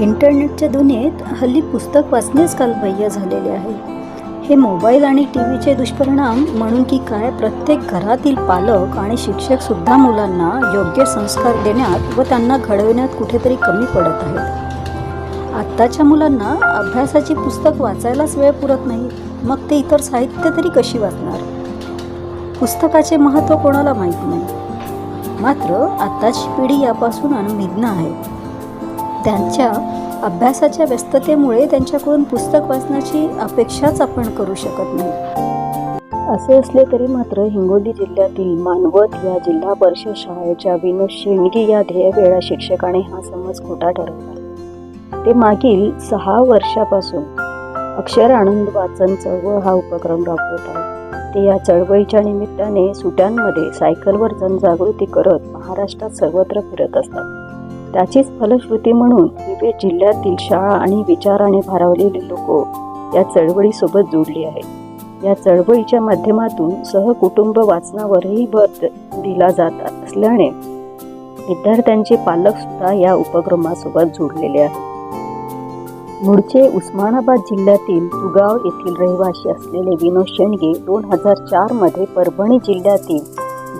इंटरनेटच्या दुनियेत हल्ली पुस्तक वाचणेच कालबाह्य झालेले आहे. हे मोबाईल आणि टी व्हीचे दुष्परिणाम म्हणून की काय प्रत्येक घरातील पालक आणि शिक्षकसुद्धा मुलांना योग्य संस्कार देण्यात व त्यांना घडविण्यात कुठेतरी कमी पडत आहेत. आत्ताच्या मुलांना अभ्यासाची पुस्तक वाचायलाच वेळ पुरत नाही. मग ते इतर साहित्य तरी कशी वाचणार? पुस्तकाचे महत्त्व कोणाला माहीत नाही? मात्र आत्ताची पिढी यापासून अनभिज्ञ आहे. त्यांच्या अभ्यासाच्या व्यस्ततेमुळे त्यांच्याकडून पुस्तक वाचण्याची अपेक्षाच आपण करू शकत नाही. असे असले तरी मात्र हिंगोली जिल्ह्यातील मानवत या जिल्हा परिषद शाळेच्या विनोद शेंडगी या ध्येयवेळा शिक्षकाने हा समज खोटा ठरवला. ते मागील सहा वर्षापासून अक्षर आनंद वाचन चळवळ हा उपक्रम राबवत आहे ते या चळवळीच्या निमित्ताने सुट्यांमध्ये सायकलवर जनजागृती करत महाराष्ट्रात सर्वत्र फिरत असतात. त्याचीच फलश्रुती म्हणून विविध जिल्ह्यातील शाळा आणि विचाराने भारावलेली लोक या चळवळीसोबत जोडली आहेत. या चळवळीच्या माध्यमातून सहकुटुंब वाचनावरही भर दिला जात असल्याने विद्यार्थ्यांचे पालक सुद्धा या उपक्रमासोबत जोडलेले आहेत. मूळचे उस्मानाबाद जिल्ह्यातील तुगाव येथील रहिवासी असलेले विनोद शेंडगे दोन हजार चारमध्ये परभणी जिल्ह्यातील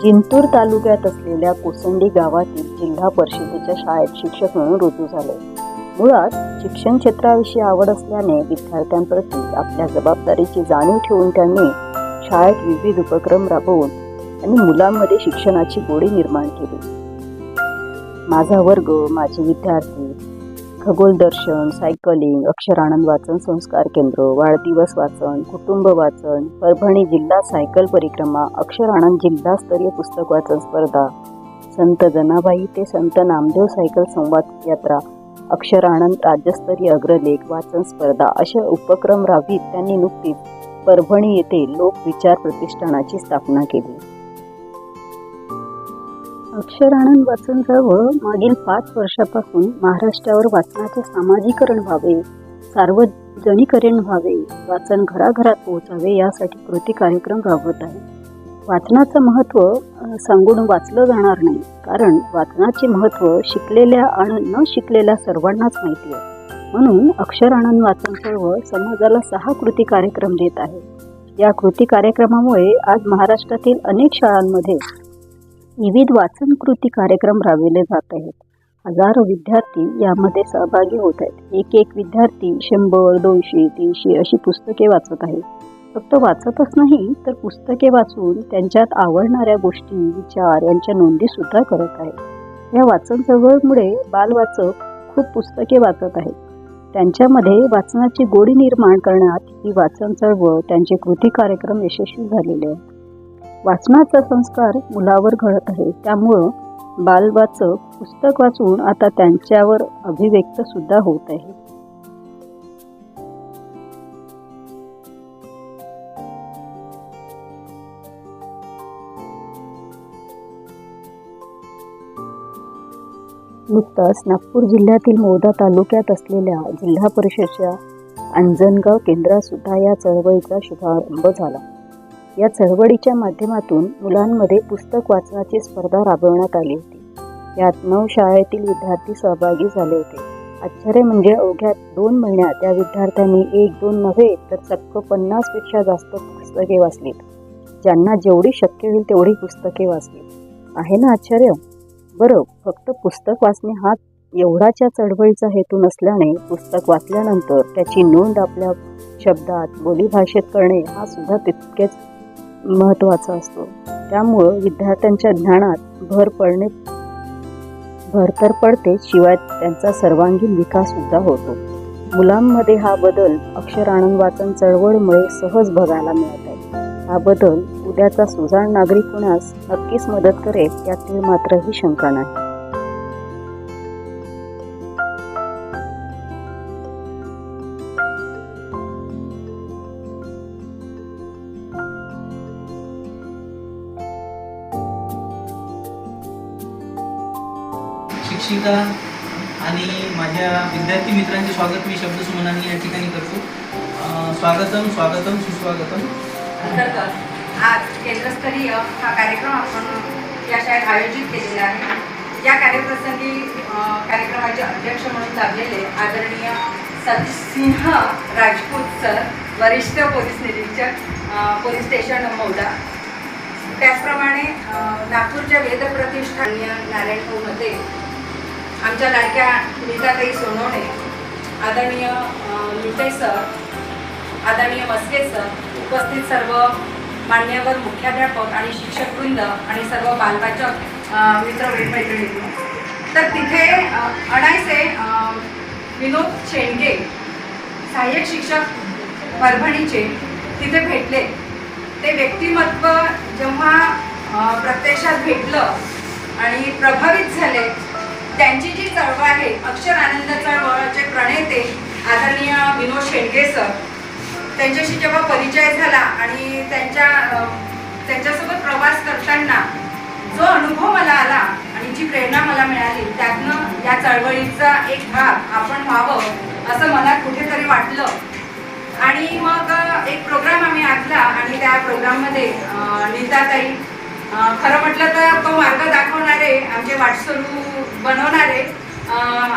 जिंतूर तालुक्यात असलेल्या कोसंडी गावातील जिल्हा परिषदेच्या शाळेत शिक्षक म्हणून रुजू झाले. मुळात शिक्षण क्षेत्राविषयी आवड असल्याने विद्यार्थ्यांप्रती आपल्या जबाबदारीची जाणीव ठेवून त्यांनी शाळेत विविध उपक्रम राबवून आणि मुलांमध्ये शिक्षणाची गोडी निर्माण केली. माझा वर्ग माझे विद्यार्थी खगोल दर्शन सायकलिंग अक्षरानंद वाचन संस्कार केंद्र वाढदिवस वाचन कुटुंब वाचन परभणी जिल्हा सायकल परिक्रमा अक्षरानंद जिल्हास्तरीय पुस्तक वाचन स्पर्धा संत जनाबाई ते संत नामदेव सायकल संवाद यात्रा अक्षर आनंद राज्यस्तरीय अग्रलेख वाचन स्पर्धा अशा उपक्रम राबवीत त्यांनी नुकतीच परभणी येथे लोकविचार प्रतिष्ठानाची स्थापना केली. अक्षर आनंद वाचन चळवळ मागील पाच वर्षापासून महाराष्ट्रावर वाचनाचे सामाजिकरण व्हावे सार्वजनिकरण व्हावे वाचन घराघरात पोहोचावे यासाठी कृती कार्यक्रम राबवत आहे. वाचनाचं महत्त्व सांगून वाचलं जाणार नाही. कारण वाचनाचे महत्त्व शिकलेल्या आणि न शिकलेल्या सर्वांनाच माहिती आहे. म्हणून अक्षर आनंद वाचन सर्व समाजाला सहा कृती कार्यक्रम देत आहे. या कृती कार्यक्रमामुळे आज महाराष्ट्रातील अनेक शाळांमध्ये विविध वाचन कृती कार्यक्रम राबविले जात आहेत. हजारो विद्यार्थी यामध्ये सहभागी होत आहेत. एक एक विद्यार्थी शंभर दोनशे तीनशे अशी पुस्तके वाचत आहेत. फक्त वाचतच नाही तर पुस्तके वाचून त्यांच्यात आवडणाऱ्या गोष्टी विचार यांच्या नोंदी सुद्धा करत आहेत या वाचन चळवळीमुळे बालवाचक खूप पुस्तके वाचत आहेत. त्यांच्यामध्ये वाचनाची गोडी निर्माण करण्यात ही वाचन चळवळ त्यांचे कृती कार्यक्रम यशस्वी झालेले आहेत. वाचनाचा संस्कार मुलावर घडत आहे. त्यामुळं बालवाचक पुस्तक वाचून आता त्यांच्यावर अभिव्यक्त सुद्धा होत आहे. नुकताच नागपूर जिल्ह्यातील मोदा तालुक्यात असलेल्या जिल्हा परिषदच्या अंजनगाव केंद्रात सुद्धा या चळवळीचा शुभारंभ झाला. या चळवळीच्या माध्यमातून मुलांमध्ये पुस्तक वाचनाची स्पर्धा राबवण्यात आली होती. यात नऊ शाळेतील विद्यार्थी सहभागी झाले होते. आश्चर्य म्हणजे अवघ्या दोन महिन्यात त्या विद्यार्थ्यांनी एक दोन नव्हे तर चक्क पन्नासपेक्षा जास्त पुस्तके वाचलीत ज्यांना जेवढी शक्य होईल तेवढी पुस्तके वाचली. आहे ना आश्चर्य? बरं फक्त पुस्तक वाचणे हा एवढाच्या चळवळीचा हेतू नसल्याने पुस्तक वाचल्यानंतर त्याची नोंद आपल्या शब्दात बोलीभाषेत करणे हा सुद्धा तितकेच महत्त्वाचा असतो. त्यामुळं विद्यार्थ्यांच्या ज्ञानात भर पडणे भर तर पडते शिवाय त्यांचा सर्वांगीण विकास सुद्धा होतो. मुलांमध्ये हा बदल अक्षर आनंद वाचन चळवळीमुळे सहज बघायला मिळत आहे. हा बदल उद्याचा सुजाण नागरिक होण्यास नक्कीच मदत करेल यातील मात्रही शंका नाही. शिक्षिका आणि माझ्या विद्यार्थी मित्रांचे स्वागत मी शब्द सुमनांनी या ठिकाणी करतो. अं, स्वागतम स्वागतम सुस्वागतम. अंतर्गत आज केंद्रस्तरीय हा कार्यक्रम आपण या शाळेत आयोजित केलेला आहे. या कार्यप्रसंगी कार्यक्रमाचे अध्यक्ष म्हणून लाभलेले आदरणीय सतीश सिंह राजपूत सर वरिष्ठ पोलीस निरीक्षक पोलीस स्टेशन मौदा. त्याचप्रमाणे नागपूरच्या वेदप्रतिष्ठानीय प्रतिष्ठानीय नारायणपूरमध्ये आमच्या लाडक्या नीताताई सोनवणे आदरणीय लुटे सर आदरणीय मस्के सर उपस्थित सर्व मान्यवर मुख्याध्यापक आणि शिक्षकवृंद आणि सर्व बालवाचक अ, मित्र मैत्रिणी. तर तिथे अडायचे विनोद शेंडगे सहाय्यक शिक्षक परभणीचे तिथे भेटले. ते व्यक्तिमत्व जेव्हा प्रत्यक्षात भेटलं आणि प्रभावित झाले त्यांची जी चळवळ आहे अक्षर आनंद चळवळचे प्रणेते आदरणीय विनोद शेंडगे सर त्यांच्याशी जेव्हा परिचय झाला आणि त्यांच्या त्यांच्यासोबत प्रवास करताना जो अनुभव मला आला आणि जी प्रेरणा मला मिळाली त्यातनं या चळवळीचा एक भाग आपण व्हावं असं मला कुठेतरी वाटलं. आणि मग एक प्रोग्राम आम्ही आखला आणि त्या प्रोग्राममध्ये नीताताई खरं म्हटलं तर तो मार्ग दाखवणारे आमचे वाटसरू बनवणारे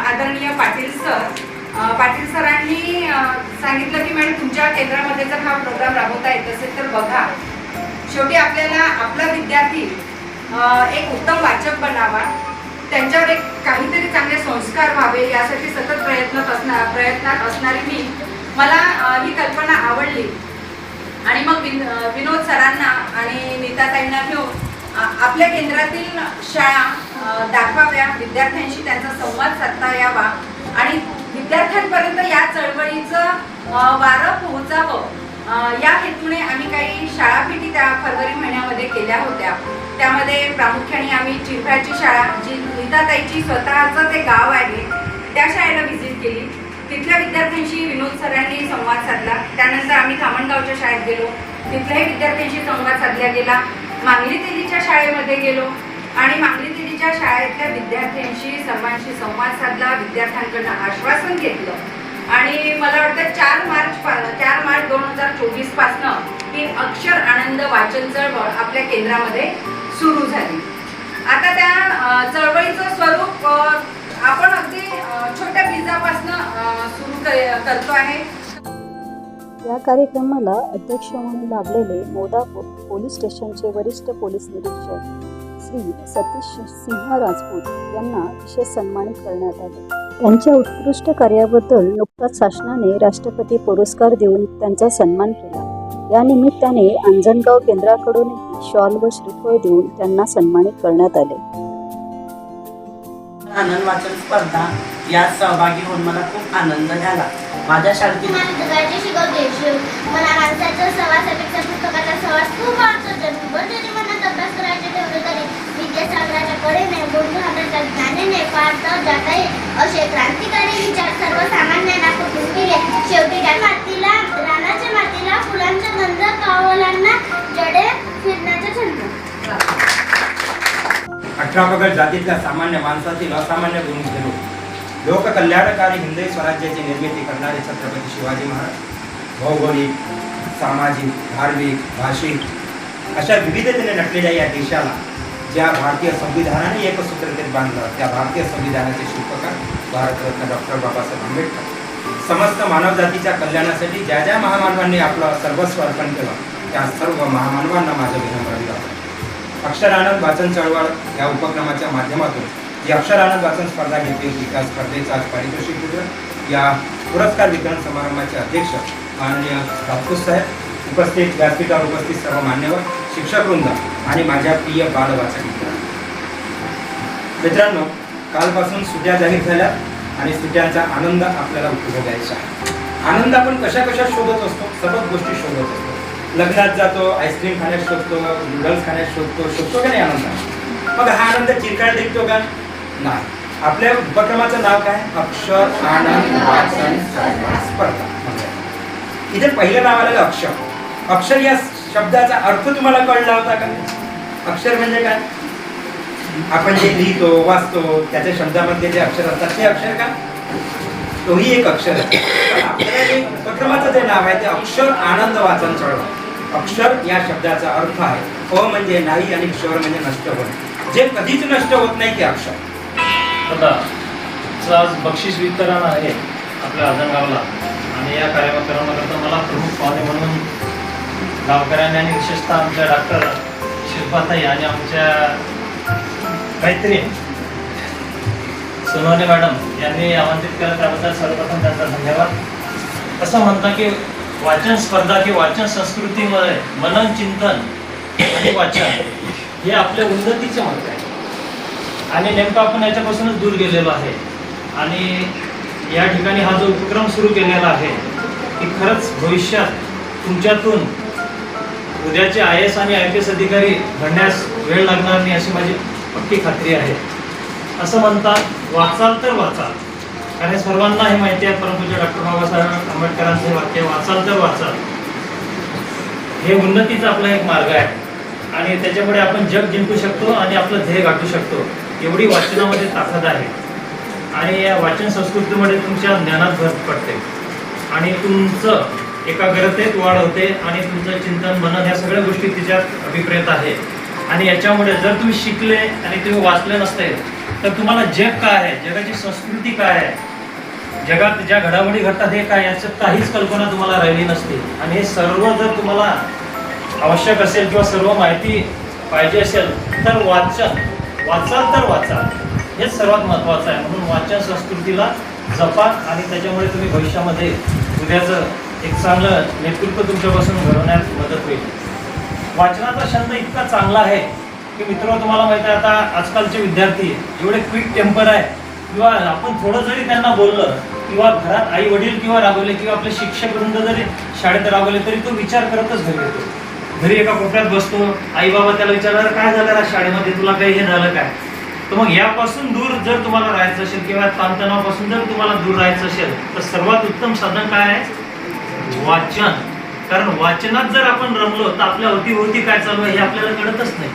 आदरणीय पाटील सर पाटील सरांनी सांगितलं की मॅडम तुमच्या केंद्रामध्ये जर हा प्रोग्राम राबवता येत असेल तर बघा. शेवटी आपल्याला आपला विद्यार्थी एक उत्तम वाचक बनावा. त्यांच्यावर एक काहीतरी चांगले संस्कार व्हावे यासाठी सतत प्रयत्नात असणार प्रयत्नात असणारी मी. मला ही कल्पना आवडली. आणि मग विन विनोद सरांना आणि नीताताईंना घेऊन आपल्या केंद्रातील शाळा दाखवाव्या. विद्यार्थ्यांशी त्यांचा संवाद साधता यावा आणि विद्यार्थ्यांपर्यंत या चळवळीचं अ, वारं पोहोचावं. या हेतूने आम्ही काही शाळाभेटी त्या फरवरी महिन्यामध्ये केल्या होत्या. त्यामध्ये प्रामुख्याने आम्ही चिरफ्याची शाळा जी नीताताईची स्वतःचं ते गाव आहे त्या शाळेला व्हिजिट केली. तिथल्या विद्यार्थ्यांशी विनोद सरांनी संवाद साधला. त्यानंतर आम्ही खामणगावच्या शाळेत गेलो. तिथल्याही विद्यार्थ्यांशी संवाद साधला गेला. मांगली तेलीच्या शाळेमध्ये गेलो आणि मांगली तेलीच्या शाळेतल्या विद्यार्थ्यांशी सर्वांशी संवाद साधला. विद्यार्थ्यांकडनं आश्वासन घेतलं. आणि मला वाटतं चार मार्च चार मार्च दोन हजार चोवीस पासनं ही अक्षर आनंद वाचन चळवळ आपल्या केंद्रामध्ये सुरू झाली. आता त्या चळवळीचं स्वरूप आपण अगदी छोट्या बीजापासनं सुरू करतो आहे. या कार्यक्रमाला अध्यक्ष म्हणून लाभलेले मोदापूर पोलीस स्टेशनचे वरिष्ठ पोलीस निरीक्षक श्री सतीश सिंह राजपूत यांना विशेष सन्मानित करण्यात आले. त्यांच्या उत्कृष्ट कार्याबद्दल नुकताच शासनाने राष्ट्रपती पुरस्कार देऊन त्यांचा सन्मान केला. या निमित्ताने अंजनगाव केंद्राकडूनही शॉल व श्रीफळ देऊन त्यांना सन्मानित करण्यात आले. आनंद वाचन स्पर्धा यात सहभागी होऊन मला खूप आनंद झाला. माझ्या शाळेतील मला माणसाच्या सवासापेक्षा पुस्तकाचा सहवास खूप आवडतो जन्मभर जरी मनात अभ्यास करायचे ठेवले तरी विद्यासागराच्या कडेने बोलून हाताच्या ज्ञानाने पार तर जाता येईल असे क्रांतिकारी विचार सर्वसामान्यांना पटून केले शेवटी त्या मातीला रानाच्या मातीला फुलांचा गंध कावलांना जडे फिरण्याचा छंद. अठरा पगड जातीतल्या सामान्य माणसातील असामान्य गुण गेलो लोककल्याणकारी हिंदवी स्वराज्याची निर्मिती करणारे छत्रपती शिवाजी महाराज. भौगोलिक सामाजिक धार्मिक भाषिक अशा विविधतेने नटलेल्या या देशाला ज्या भारतीय संविधानाने एकसूत्रतेत बांधलं त्या भारतीय संविधानाचे शिल्पकार भारतरत्न डॉक्टर बाबासाहेब आंबेडकर. समस्त मानवजातीच्या कल्याणासाठी ज्या ज्या महामानवांनी आपलं सर्वस्व अर्पण केलं त्या सर्व महामानवांना माझं विनम्र अभिवादन अक्षरानंद वाचन चळवळ या उपक्रमाच्या माध्यमातून जी अक्षरानंद वाचन स्पर्धा घेतली होती त्या स्पर्धेचं आज पारितोषिक वितरण या पुरस्कार वितरण समारंभाचे अध्यक्ष माननीय साहेब उपस्थित व्यासपीठावर उपस्थित सर्व मान्यवर शिक्षकवृंद आणि माझ्या प्रिय बालवाचक मित्रांनो मित्रांनो कालपासून सुट्या जाहीर झाल्या आणि सुट्यांचा आनंद आपल्याला उपभोगायचा आहे. आनंद आपण कशा कशा शोधत असतो? सर्वच गोष्टी शोधत असतो. लग्नात जातो आईस्क्रीम खाण्यात शोधतो नूडल्स खाण्यात शोधतो शोधतो का नाही आनंद? मग हा आनंद चिरकाळ टिकतो का? नाही. आपल्या उपक्रमाचं नाव काय? अक्षर आनंद वाचन स्पर्धा. म्हणजे इथे पहिलं नाव आलेलं अक्षर अक्षर या शब्दाचा अर्थ तुम्हाला कळला होता का? अक्षर म्हणजे काय? आपण जे लिहितो वाचतो त्याच्या शब्दामध्ये जे अक्षर असतात ते अक्षर का? तोही एक अक्षर आहे. आपल्याला जे उपक्रमाचं जे नाव आहे ते अक्षर आनंद वाचन चळवळ अक्षर या शब्दाचा अर्थ आहे. अ म्हणजे नाही आणि क्षर म्हणजे नष्ट होणे. जे कधीच नष्ट होत नाही ते अक्षर. आज बक्षीस वितरण आहे आपल्या आजनगावला आणि या कार्यक्रमाकरता मला प्रमुख पाहुणे म्हणून गावकऱ्यांनी आणि विशेषतः आमच्या डॉक्टर शिल्पाताई आणि आमच्या मैत्री सोनवणे मॅडम यांनी आमंत्रित केलं त्याबद्दल सर्वप्रथम त्यांचा धन्यवाद. असं म्हणता की वाचन स्पर्धा की वाचन संस्कृतीमध्ये मनन चिंतन आणि वाचन हे आपल्या उन्नतीचे मार्ग आहे. आणि नेमकं आपण याच्यापासूनच दूर गेलेलो आहे. आणि या ठिकाणी हा जो उपक्रम सुरू केलेला आहे की खरंच भविष्यात तुमच्यातून उद्याचे आय एस आणि आय पी एस अधिकारी घडण्यास वेळ लागणार नाही अशी माझी पक्की खात्री आहे. असं म्हणतात वाचाल तर वाचाल. कारण सर्वांना हे माहिती आहे परंतु डॉक्टर बाबासाहेब आंबेडकरांचे वाक्य वाचाल तर वाचाल. हे उन्नतीचा आपला एक मार्ग आहे. आणि त्याच्यामुळे आपण जग जिंकू शकतो आणि आपलं ध्येय गाठू शकतो. एवढी वाचनामध्ये ताकद आहे. आणि या वाचन संस्कृतीमध्ये तुमच्या ज्ञानात भर पडते. आणि तुमचं एकाग्रतेत वाढ होते आणि तुमचं चिंतन मनन ह्या सगळ्या गोष्टी तिच्यात अभिप्रेत आहे. आणि याच्यामुळे जर तुम्ही शिकले आणि तुम्ही वाचले नसते तर तुम्हाला जग काय आहे? जगाची संस्कृती काय आहे? जगात ज्या घडामोडी घडतात हे काय? याचं काहीच कल्पना तुम्हाला राहिली नसते. आणि हे सर्व जर तुम्हाला आवश्यक असेल किंवा सर्व माहिती पाहिजे असेल तर वाचन वाचाल तर वाचाल हेच सर्वात महत्त्वाचं आहे. म्हणून वाचन संस्कृतीला जपा आणि त्याच्यामुळे तुम्ही भविष्यामध्ये उद्याचं एक चांगलं नेतृत्व तुमच्यापासून घडवण्यात मदत होईल. वाचनाचा छंद इतका चांगला आहे की मित्र तुम्हाला माहिती आहे आता आजकालचे विद्यार्थी एवढे क्विक टेम्पर आहे किंवा आपण थोडं जरी त्यांना बोललं किंवा घरात आई वडील किंवा राबवले किंवा आपले शिक्षक वृंद जरी शाळेत राबवले तरी तो विचार करतच घरी येतो. घरी एका कोपऱ्यात बसतो आई बाबा त्याला विचारणार काय झालं रा शाळेमध्ये? तुला काही हे झालं काय? तर मग यापासून दूर जर तुम्हाला राहायचं असेल किंवा ताणतणावापासून जर तुम्हाला दूर राहायचं असेल तर सर्वात उत्तम साधन काय आहे? वाचन. कारण वाचनात जर आपण रमलो तर आपल्या अवतीभोवती काय चालू आहे हे आपल्याला कळतच नाही.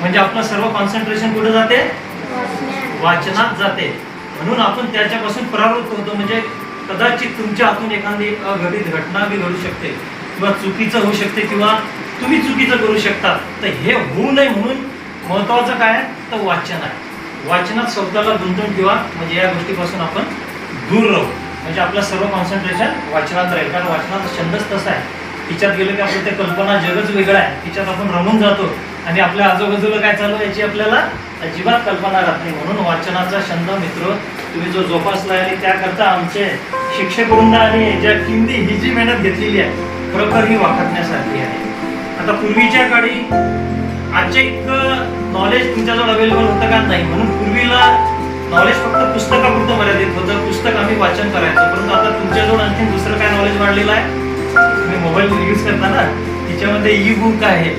म्हणजे आपलं सर्व कॉन्सन्ट्रेशन कुठे जाते? वाचनात. जाते. म्हणून आपण त्याच्यापासून परावृत्त होतो. म्हणजे कदाचित तुमच्या हातून एखादी अघटित घटना बी घडू शकते. किंवा चुकीचं होऊ शकते किंवा तुम्ही चुकीचं करू शकता. तर हे होऊ नये म्हणून महत्वाचं काय आहे? तर वाचन आहे. वाचनात स्वतःला गुंतवून ठेवा. म्हणजे या गोष्टीपासून आपण दूर राहू. म्हणजे आपलं सर्व कॉन्सन्ट्रेशन वाचनात राहील. कारण वाचनाचा छंदच तसा आहे. तिच्यात गेलं की आपलं ते कल्पना जगच वेगळं आहे. तिच्यात आपण रमून जातो. आणि आपल्या आजूबाजूला काय चालू आहे याची आपल्याला अजिबात कल्पना राहत नाही. म्हणून वाचनाचा छंद मित्र तुम्ही जो जोपासला आणि त्याकरता आमचे शिक्षकवृंद आणि ज्या किंदी ही जी मेहनत घेतलेली आहे खरोखर ही वाखाणण्यासारखी आहे. आता पूर्वीच्या काळी आजच्या इतकं नॉलेज तुमच्याजवळ अवेलेबल होतं का नाही? म्हणून पूर्वीला नॉलेज फक्त पुस्तकापुरतं मर्यादित होतं. पुस्तक आम्ही वाचन करायचो. परंतु आता तुमच्याजवळ आणखी दुसरं काय नॉलेज वाढलेलं आहे? तुम्ही मोबाईल यूज करता ना? तिच्यामध्ये ई बुक आहे.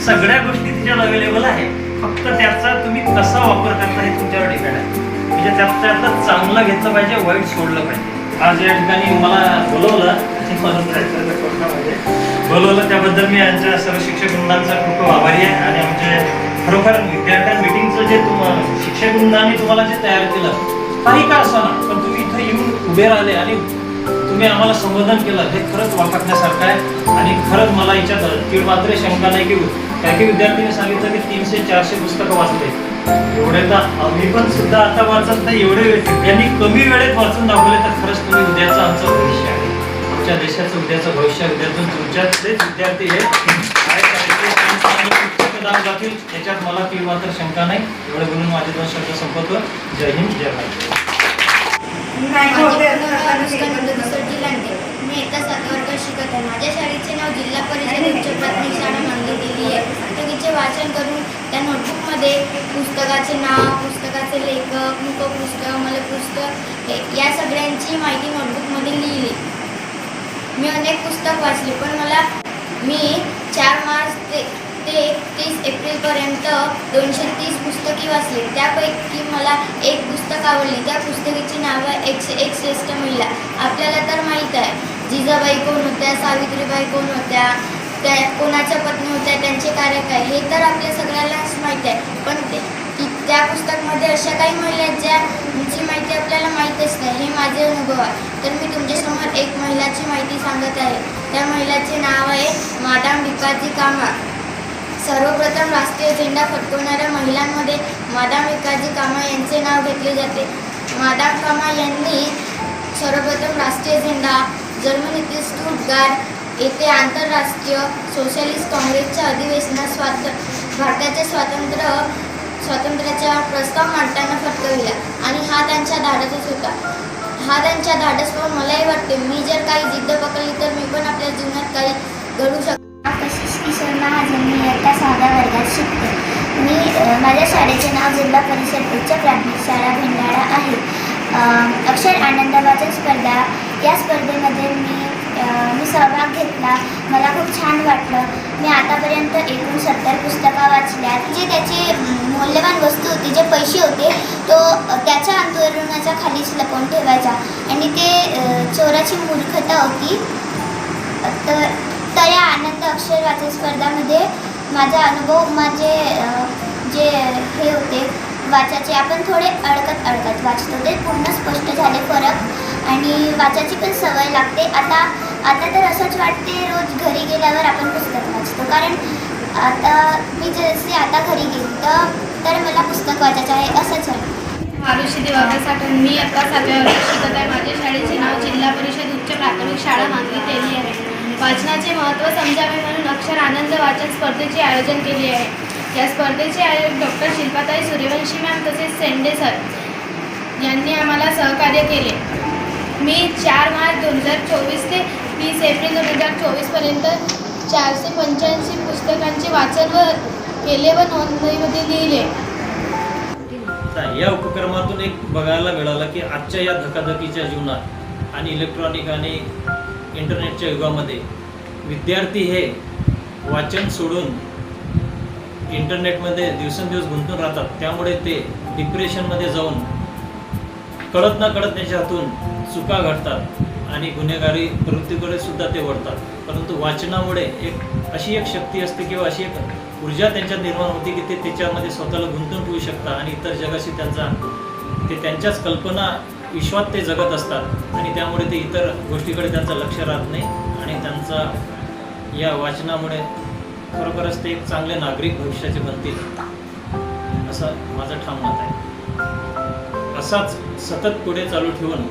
सगळ्या गोष्टी तिच्यावर अवेलेबल आहे. फक्त त्याचा तुम्ही कसा वापर करता हे तुमच्यावर डिपेंड आहे. म्हणजे त्यात त्यातलं चांगलं घेतलं पाहिजे वाईट सोडलं पाहिजे. आज या ठिकाणी मला बोलवलं. बोलवलं. त्याबद्दल मी यांच्या सर्व शिक्षक वृंदांचा खूप खूप आभारी आहे. आणि आमचे खरोखर विद्यार्थ्यां मिटिंगचं जे तुम्हाला शिक्षक वृंदाने तुम्हाला जे तयार केलं काही का असं पण तुम्ही इथं येऊन उभे राहिले आणि तुम्ही आम्हाला संबोधन केलं हे खरंच वापरण्यासारखं आहे. आणि खरंच मला याच्यात तीळ मात्र शंका नाही की काही विद्यार्थीने विद्यार्थ्यांनी सांगितलं की तीनशे चारशे पुस्तकं वाचले. एवढे तर आम्ही पण सुद्धा आता वाचत नाही एवढे यांनी कमी वेळेत वाचून दाखवले तर खरंच तुम्ही उद्याचं आमचं भविष्य आहे. आमच्या देशाचं उद्याचं भविष्य उद्यातून तुमच्यातलेच विद्यार्थी आहेत. दान जातील याच्यात मला तीळ मात्र शंका नाही. एवढे बोलून माझे दोन शब्द संपवतो. जय हिंद जय भारत. लांडे मी एका वर्गात शिकत आहे. माझ्या शाळेचे नाव जिल्हा परिषद उच्च प्राथमिक शाळा मानली गेली आहे. पुस्तकीचे वाचन करून त्या नोटबुकमध्ये पुस्तकाचे नाव पुस्तकाचे लेखक मुखपुस्तक मलपुस्तक हे या सगळ्यांची माहिती नोटबुकमध्ये लिहिली. मी अनेक पुस्तक वाचले पण मला मी चार मार्च ते ते तीस एप्रिलपर्यंत दोनशे तीस पुस्तके वाचली. त्यापैकी मला एक पुस्तक आवडली. त्या पुस्तकाची नाव एकशे एक श्रेष्ठ महिला. आपल्याला तर माहीत आहे जिजाबाई कोण होत्या सावित्रीबाई कोण होत्या त्या कोणाच्या पत्नी होत्या त्यांचे कार्य काय हे तर आपल्या सगळ्यांनाच माहीत आहे. पण ते त्या पुस्तकमध्ये अशा काही महिला आहेत ज्यांची माहिती आपल्याला माहीतच नाही. हे माझे अनुभव आहे. तर मी तुमच्यासमोर एक महिलाची माहिती सांगत आहे. त्या महिलाचे नाव आहे मादाम भिकाजी कामा. सर्वप्रथम राष्ट्रीय झेंडा फडकवणाऱ्या महिलांमध्ये मादाम विकाजी कामा यांचे नाव घेतले जाते. मादाम कामा यांनी सर्वप्रथम राष्ट्रीय झेंडा जर्मनीतील स्टुटगार्ड येथे आंतरराष्ट्रीय सोशलिस्ट काँग्रेसच्या अधिवेशनात स्वात भारताच्या स्वातंत्र्य स्वातंत्र्याचा प्रस्ताव मांडताना फटकविला आणि हा त्यांच्या धाडसच होता. हा त्यांच्या धाडस पाहून मलाही वाटते मी जर काही जिद्द पकडली तर मी पण आपल्या जीवनात काही घडू शकतो कशिश किशोर महाजन मी इयत्ता सहाव्या वर्गात शिकते. मी माझ्या शाळेचे नाव जिल्हा परिषद उच्च प्राथमिक शाळा भेंडाळा आहे. अक्षर आनंद वाचन स्पर्धा. या स्पर्धेमध्ये मी मी सहभाग घेतला. मला खूप छान वाटलं. मी आतापर्यंत एकूण सत्तर पुस्तकं वाचल्यात. जे त्याची मौल्यवान वस्तू होती जे पैसे होते तो त्याच्या अंतरुणाच्या खालीच लपवून ठेवायचा. आणि ते चोराची मूर्खता होती. तर तर या आनंद अक्षर वाचन स्पर्धामध्ये माझा अनुभव माझे जे हे होते वाचाचे आपण थोडे अडकत अडकत वाचत. ते पूर्ण स्पष्ट झाले फरक आणि वाचाची पण सवय लागते. आता आता तर असंच वाटते रोज घरी गेल्यावर आपण पुस्तक वाचतो. कारण आता मी जसे आता घरी गेली तर तर मला पुस्तक वाचायचं आहे असंच वाटतं. आरुषी दिवाकर साठवून मी आता सातव्या शिकत आहे. माझ्या शाळेचे नाव जिल्हा परिषद उच्च प्राथमिक शाळा मानवी तेली वाचनाचे महत्त्व समजावे म्हणून अक्षर आनंद वाचन स्पर्धेचे आयोजन केले आहे. या स्पर्धेचे आयोजक डॉक्टर शिल्पाताई सूर्यवंशी मॅम तसेच सेंडे सर यांनी आम्हाला सहकार्य केले. मी चार मार्च दोन हजार चोवीस ते तीस एप्रिल दोन हजार चोवीसपर्यंत चारशे पंच्याऐंशी पुस्तकांचे वाचन व केले व नोंदणीमध्ये लिहिले. या उपक्रमातून एक बघायला मिळालं की आजच्या या धकाधकीच्या जीवनात आणि इलेक्ट्रॉनिक आणि इंटरनेटच्या युगामध्ये विद्यार्थी हे वाचन सोडून इंटरनेटमध्ये दिवसेंदिवस गुंतून राहतात. त्यामुळे ते डिप्रेशनमध्ये जाऊन कळत ना कळत त्याच्या हातून चुका घडतात आणि गुन्हेगारी प्रवृत्तीकडे सुद्धा ते वळतात. परंतु वाचनामुळे एक अशी एक शक्ती असते किंवा अशी एक ऊर्जा त्यांच्यात निर्माण होते की ते त्याच्यामध्ये स्वतःला गुंतून ठेवू शकतात आणि इतर जगाशी त्यांचा ते त्यांच्याच कल्पना विश्वात ते जगत असतात आणि त्यामुळे ते इतर गोष्टीकडे त्यांचं लक्ष राहत नाही आणि त्यांचा या वाचनामुळे खरोखरच ते एक चांगले नागरिक भविष्याचे बनतील असं माझं ठाम मत आहे. असाच सतत पुढे चालू ठेवून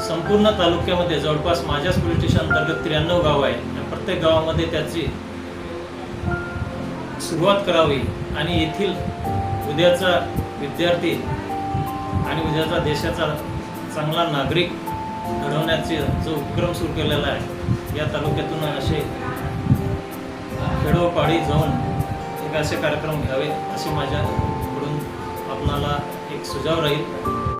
संपूर्ण तालुक्यामध्ये जवळपास माझ्याच पोलीस स्टेशन अंतर्गत त्र्याण्णव गाव आहे त्या प्रत्येक गावामध्ये त्याची सुरुवात करावी आणि येथील उद्याचा विद्यार्थी आणि उद्याचा देशाचा चांगला नागरिक घडवण्याचे जो उपक्रम सुरू केलेला आहे या तालुक्यातून असे खेडोपाडी जाऊन एक असे कार्यक्रम घ्यावे असे माझ्याकडून आपणाला एक सुझाव राहील.